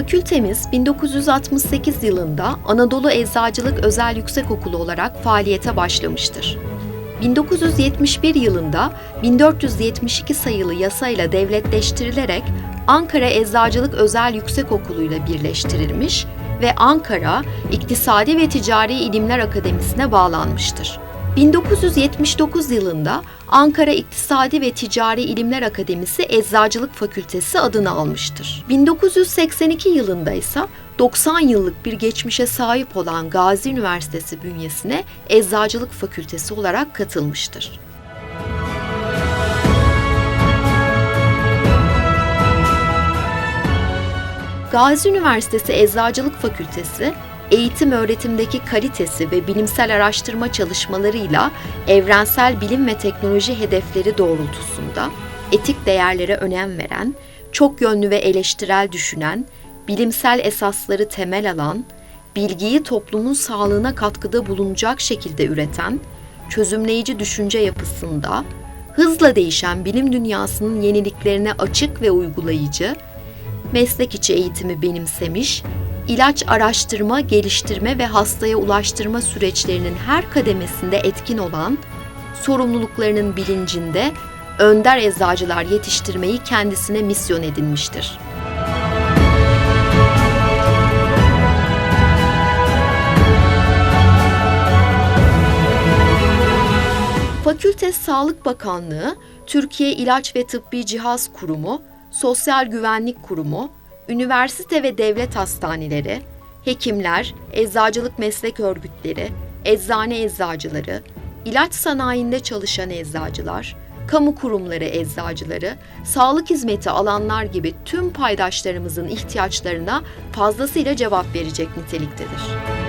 Fakültemiz 1968 yılında Anadolu Eczacılık Özel Yüksekokulu olarak faaliyete başlamıştır. 1971 yılında 1472 sayılı yasayla devletleştirilerek Ankara Eczacılık Özel Yüksekokulu ile birleştirilmiş ve Ankara İktisadi ve Ticari İlimler Akademisi'ne bağlanmıştır. 1979 yılında Ankara İktisadi ve Ticari İlimler Akademisi Eczacılık Fakültesi adını almıştır. 1982 yılında ise 90 yıllık bir geçmişe sahip olan Gazi Üniversitesi bünyesine Eczacılık Fakültesi olarak katılmıştır. Gazi Üniversitesi Eczacılık Fakültesi, eğitim öğretimdeki kalitesi ve bilimsel araştırma çalışmalarıyla evrensel bilim ve teknoloji hedefleri doğrultusunda etik değerlere önem veren, çok yönlü ve eleştirel düşünen, bilimsel esasları temel alan, bilgiyi toplumun sağlığına katkıda bulunacak şekilde üreten, çözümleyici düşünce yapısında, hızla değişen bilim dünyasının yeniliklerine açık ve uygulayıcı, meslek içi eğitimi benimsemiş, ilaç araştırma, geliştirme ve hastaya ulaştırma süreçlerinin her kademesinde etkin olan, sorumluluklarının bilincinde önder eczacılar yetiştirmeyi kendisine misyon edinmiştir. Fakülte Sağlık Bakanlığı, Türkiye İlaç ve Tıbbi Cihaz Kurumu, Sosyal Güvenlik Kurumu, üniversite ve devlet hastaneleri, hekimler, eczacılık meslek örgütleri, eczane eczacıları, ilaç sanayinde çalışan eczacılar, kamu kurumları eczacıları, sağlık hizmeti alanlar gibi tüm paydaşlarımızın ihtiyaçlarına fazlasıyla cevap verecek niteliktedir.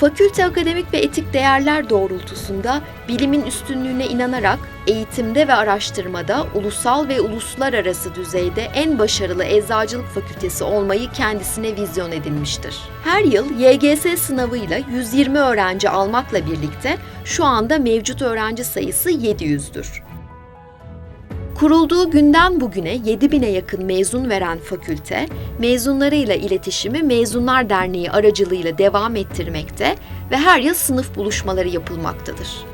Fakülte akademik ve etik değerler doğrultusunda bilimin üstünlüğüne inanarak eğitimde ve araştırmada ulusal ve uluslararası düzeyde en başarılı eczacılık fakültesi olmayı kendisine vizyon edinmiştir. Her yıl YGS sınavıyla 120 öğrenci almakla birlikte şu anda mevcut öğrenci sayısı 700'dür. Kurulduğu günden bugüne 7000'e yakın mezun veren fakülte, mezunlarıyla iletişimi Mezunlar Derneği aracılığıyla devam ettirmekte ve her yıl sınıf buluşmaları yapılmaktadır.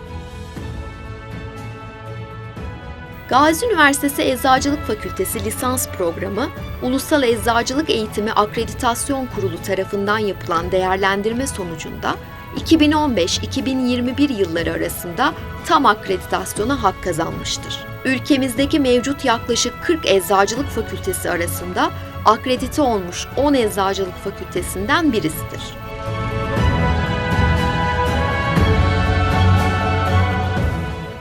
Gazi Üniversitesi Eczacılık Fakültesi lisans programı, Ulusal Eczacılık Eğitimi Akreditasyon Kurulu tarafından yapılan değerlendirme sonucunda 2015-2021 yılları arasında tam akreditasyona hak kazanmıştır. Ülkemizdeki mevcut yaklaşık 40 eczacılık fakültesi arasında akredite olmuş 10 eczacılık fakültesinden birisidir.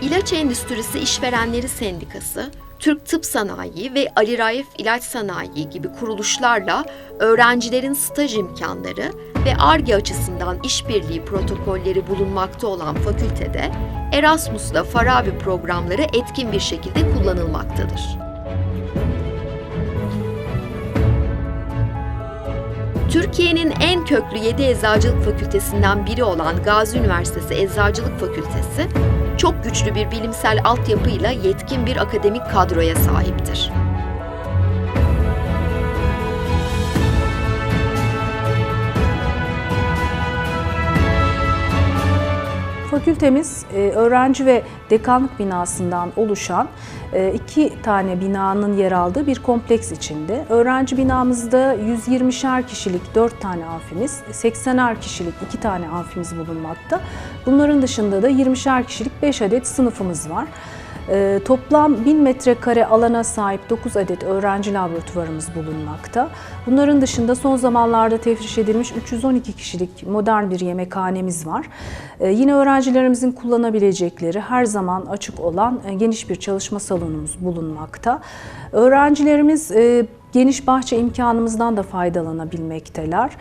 İlaç Endüstrisi İşverenleri Sendikası, Türk Tıp Sanayi ve Ali Raif İlaç Sanayi gibi kuruluşlarla öğrencilerin staj imkanları ve ARGE açısından işbirliği protokolleri bulunmakta olan fakültede Erasmus'la Farabi programları etkin bir şekilde kullanılmaktadır. Türkiye'nin en köklü 7 eczacılık fakültesinden biri olan Gazi Üniversitesi Eczacılık Fakültesi, çok güçlü bir bilimsel altyapıyla yetkin bir akademik kadroya sahiptir. Fakültemiz e, öğrenci ve dekanlık binasından oluşan e, iki tane binanın yer aldığı bir kompleks içinde. Öğrenci binamızda 120'şer kişilik 4 tane amfimiz, 80'er kişilik 2 tane amfimiz bulunmakta. Bunların dışında da 20'şer kişilik 5 adet sınıfımız var. E, toplam 1000 metrekare alana sahip 9 adet öğrenci laboratuvarımız bulunmakta. Bunların dışında son zamanlarda tefriş edilmiş 312 kişilik modern bir yemekhanemiz var. Yine öğrencilerimizin kullanabilecekleri her zaman açık olan e, geniş bir çalışma salonumuz bulunmakta. Öğrencilerimiz e, geniş bahçe imkanımızdan da faydalanabilmekteler.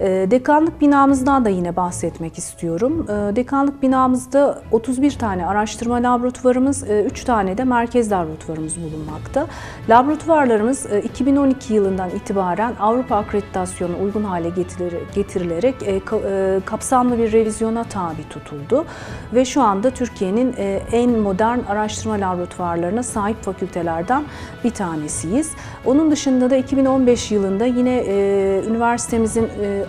E, Dekanlık binamızdan da yine bahsetmek istiyorum. E, Dekanlık binamızda 31 tane araştırma laboratuvarımız, 3 tane de merkez laboratuvarımız bulunmakta. Laboratuvarlarımız e, 2012 yılından itibaren Avrupa akreditasyonu uygun hale getirilerek, e, ka- e, kapsamlı bir revizyona tabi tutuldu ve şu anda Türkiye'nin e, en modern araştırma laboratuvarlarına sahip fakültelerden bir tanesiyiz. Onun dışında da 2015 yılında yine e, üniversitemizin e,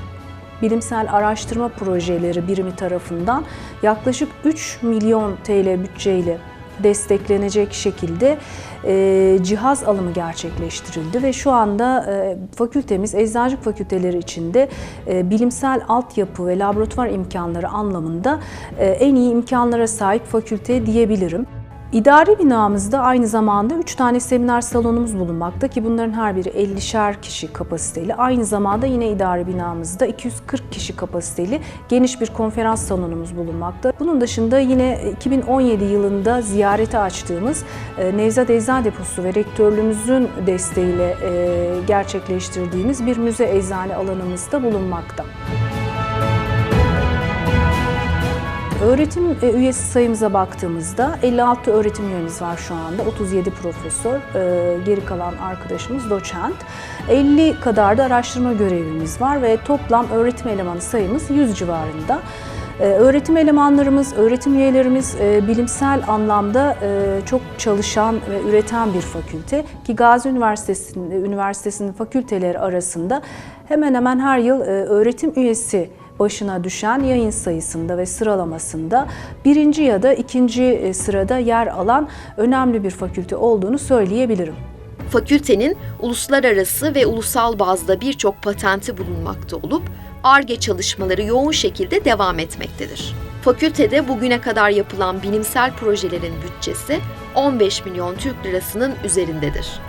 bilimsel araştırma projeleri birimi tarafından yaklaşık 3 milyon TL bütçeyle desteklenecek şekilde e, cihaz alımı gerçekleştirildi ve şu anda e, fakültemiz eczacılık fakülteleri içinde e, bilimsel altyapı ve laboratuvar imkanları anlamında e, en iyi imkanlara sahip fakülte diyebilirim. İdari binamızda aynı zamanda 3 tane seminer salonumuz bulunmakta ki bunların her biri 50'şer kişi kapasiteli. Aynı zamanda yine idari binamızda 240 kişi kapasiteli geniş bir konferans salonumuz bulunmakta. Bunun dışında yine 2017 yılında ziyarete açtığımız e, Nevzat Eczane Deposu ve rektörlüğümüzün desteğiyle e, gerçekleştirdiğimiz bir müze eczane alanımız da bulunmakta. Öğretim e, üyesi sayımıza baktığımızda 56 öğretim üyemiz var şu anda. 37 profesör, e, geri kalan arkadaşımız doçent. 50 kadar da araştırma görevlimiz var ve toplam öğretim elemanı sayımız 100 civarında. E, Öğretim elemanlarımız, öğretim üyelerimiz bilimsel anlamda çok çalışan ve üreten bir fakülte ki Gazi Üniversitesi'nin Üniversitesi'nin fakülteleri arasında hemen hemen her yıl öğretim üyesi başına düşen yayın sayısında ve sıralamasında birinci ya da ikinci e, sırada yer alan önemli bir fakülte olduğunu söyleyebilirim. Fakültenin uluslararası ve ulusal bazda birçok patenti bulunmakta olup ARGE çalışmaları yoğun şekilde devam etmektedir. Fakültede bugüne kadar yapılan bilimsel projelerin bütçesi 15 milyon Türk lirasının üzerindedir.